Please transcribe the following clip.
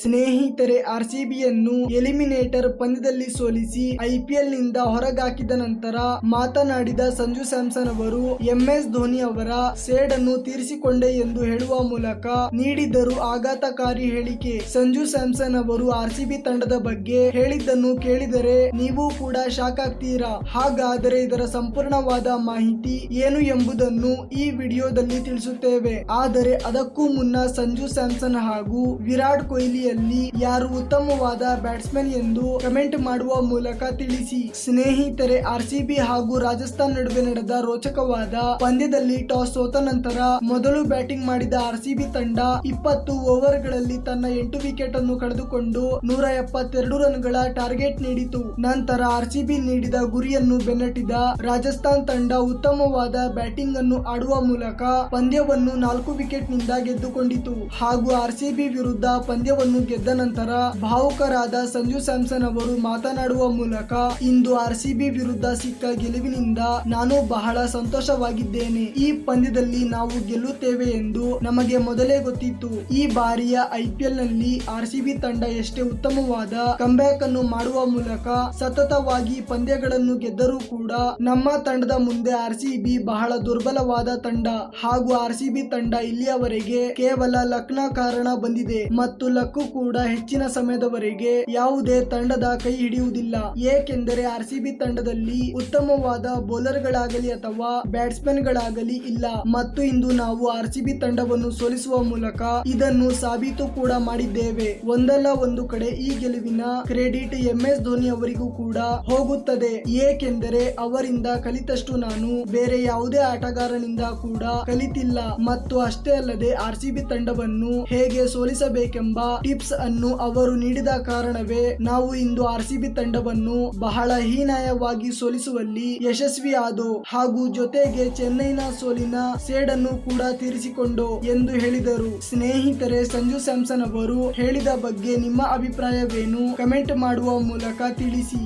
ಸ್ನೇಹಿತರೆ R C ಬಿಯನ್ನು eliminator ಪಂದ್ಯದಲ್ಲಿ ಸೋಲಿಸಿ ಐಪಿಎಲ್ನಿಂದ ಹೊರಗಾಕಿದ ನಂತರ ಮಾತನಾಡಿದ ಸಂಜು ಸ್ಯಾಮ್ಸನ್ ಅವರು, ಎಂಎಸ್ ಧೋನಿ ಅವರ ಸೇಡನ್ನು ತೀರಿಸಿಕೊಂಡೆ ಎಂದು ಹೇಳುವ ಮೂಲಕ ನೀಡಿದ್ದರು ಆಘಾತಕಾರಿ ಹೇಳಿಕೆ. ಸಂಜು ಸ್ಯಾಮ್ಸನ್ ಅವರು ಆರ್ಸಿಬಿ ತಂಡದ ಬಗ್ಗೆ ಹೇಳಿದ್ದನ್ನು ಕೇಳಿದರೆ ನೀವು ಕೂಡ ಶಾಕ್ ಆಗ್ತೀರಾ? ಹಾಗಾದರೆ ಇದರ ಸಂಪೂರ್ಣವಾದ ಮಾಹಿತಿ ಏನು ಎಂಬುದನ್ನು ಈ ವಿಡಿಯೋದಲ್ಲಿ ತಿಳಿಸುತ್ತೇವೆ. ಆದರೆ ಅದಕ್ಕೂ ಮುನ್ನ ಸಂಜು ಸ್ಯಾಮ್ಸನ್ ಹಾಗೂ ವಿರಾಟ್ ಯಾರು ಉತ್ತಮವಾದ ಬ್ಯಾಟ್ಸ್ಮನ್ ಎಂದು ಕಮೆಂಟ್ ಮಾಡುವ ಮೂಲಕ ತಿಳಿಸಿ. ಸ್ನೇಹಿತರೆ, ಆರ್ಸಿಬಿ ಹಾಗೂ ರಾಜಸ್ಥಾನ್ ನಡುವೆ ನಡೆದ ರೋಚಕವಾದ ಪಂದ್ಯದಲ್ಲಿ ಟಾಸ್ ಸೋತ ನಂತರ ಮೊದಲು ಬ್ಯಾಟಿಂಗ್ ಮಾಡಿದ ಆರ್ಸಿಬಿ ತಂಡ ಇಪ್ಪತ್ತು ಓವರ್ಗಳಲ್ಲಿ ತನ್ನ ಎಂಟು ವಿಕೆಟ್ ಅನ್ನು ಕಳೆದುಕೊಂಡು ನೂರ ಎಪ್ಪತ್ತೆರಡು ರನ್ಗಳ ಟಾರ್ಗೆಟ್ ನೀಡಿತು. ನಂತರ ಆರ್ಸಿಬಿ ನೀಡಿದ ಗುರಿಯನ್ನು ಬೆನ್ನಟ್ಟಿದ ರಾಜಸ್ಥಾನ್ ತಂಡ ಉತ್ತಮವಾದ ಬ್ಯಾಟಿಂಗ್ ಅನ್ನು ಆಡುವ ಮೂಲಕ ಪಂದ್ಯವನ್ನು ನಾಲ್ಕು ವಿಕೆಟ್ನಿಂದ ಗೆದ್ದುಕೊಂಡಿತು. ಹಾಗೂ ಆರ್ಸಿಬಿ ವಿರುದ್ಧ ಪಂದ್ಯವನ್ನು ಗೆದ್ದ ನಂತರ ಭಾವುಕರಾದ ಸಂಜು ಸ್ಯಾಮ್ಸನ್ ಅವರು ಮಾತನಾಡುವ ಮೂಲಕ ಇಂದು ಆರ್ಸಿಬಿ ವಿರುದ್ಧ ಸಿಕ್ಕ ಗೆಲುವಿನಿಂದ ನಾನು ಬಹಳ ಸಂತೋಷವಾಗಿದ್ದೇನೆ. ಈ ಪಂದ್ಯದಲ್ಲಿ ನಾವು ಗೆಲ್ಲುತ್ತೇವೆ ಎಂದು ನಮಗೆ ಮೊದಲೇ ಗೊತ್ತಿತ್ತು. ಈ ಬಾರಿಯ ಐಪಿಎಲ್ನಲ್ಲಿ ಆರ್ಸಿಬಿ ತಂಡ ಎಷ್ಟೇ ಉತ್ತಮವಾದ ಕಂಬ್ಯಾಕ್ ಅನ್ನು ಮಾಡುವ ಮೂಲಕ ಸತತವಾಗಿ ಪಂದ್ಯಗಳನ್ನು ಗೆದ್ದರೂ ಕೂಡ ನಮ್ಮ ತಂಡದ ಮುಂದೆ ಆರ್ಸಿಬಿ ಬಹಳ ದುರ್ಬಲವಾದ ತಂಡ ಹಾಗೂ ಆರ್ಸಿಬಿ ತಂಡ ಇಲ್ಲಿಯವರೆಗೆ ಕೇವಲ ಲಕ್ನ ಕಾರಣ ಬಂದಿದೆ. ಮತ್ತು ಕೂಡ ಹೆಚ್ಚಿನ ಸಮಯದವರೆಗೆ ಯಾವುದೇ ತಂಡದ ಕೈ ಹಿಡಿಯುವುದಿಲ್ಲ. ಏಕೆಂದರೆ ಆರ್ಸಿಬಿ ತಂಡದಲ್ಲಿ ಉತ್ತಮವಾದ ಬೌಲರ್ ಗಳಾಗಲಿ ಅಥವಾ ಬ್ಯಾಟ್ಸ್ಮನ್ ಗಳಾಗಲಿ ಇಲ್ಲ. ಮತ್ತು ಇಂದು ನಾವು ಆರ್ಸಿಬಿ ತಂಡವನ್ನು ಸೋಲಿಸುವ ಮೂಲಕ ಇದನ್ನು ಸಾಬೀತು ಕೂಡ ಮಾಡಿದ್ದೇವೆ. ಒಂದಲ್ಲ ಒಂದು ಕಡೆ ಈ ಗೆಲುವಿನ ಕ್ರೆಡಿಟ್ ಎಂ ಎಸ್ ಧೋನಿ ಅವರಿಗೂ ಕೂಡ ಹೋಗುತ್ತದೆ. ಏಕೆಂದರೆ ಅವರಿಂದ ಕಲಿತಷ್ಟು ನಾನು ಬೇರೆ ಯಾವುದೇ ಆಟಗಾರನಿಂದ ಕೂಡ ಕಲಿತಿಲ್ಲ. ಮತ್ತು ಅಷ್ಟೇ ಅಲ್ಲದೆ ಆರ್ಸಿಬಿ ತಂಡವನ್ನು ಹೇಗೆ ಸೋಲಿಸಬೇಕೆಂಬ ಟಿಪ್ಸ್ ಅನ್ನು ಅವರು ನೀಡಿದ ಕಾರಣವೇ ನಾವು ಇಂದು ಆರ್ಸಿಬಿ ತಂಡವನ್ನು ಬಹಳ ಹೀನಾಯವಾಗಿ ಸೋಲಿಸುವಲ್ಲಿ ಯಶಸ್ವಿ ಆದೋ ಹಾಗೂ ಜೊತೆಗೆ ಚೆನ್ನೈನ ಸೋಲಿನ ಸೇಡನ್ನು ಕೂಡ ತೀರಿಸಿಕೊಂಡು ಎಂದು ಹೇಳಿದರು. ಸ್ನೇಹಿತರೆ, ಸಂಜು ಸ್ಯಾಮ್ಸನ್ ಅವರು ಹೇಳಿದ ಬಗ್ಗೆ ನಿಮ್ಮ ಅಭಿಪ್ರಾಯವೇನು? ಕಮೆಂಟ್ ಮಾಡುವ ಮೂಲಕ ತಿಳಿಸಿ.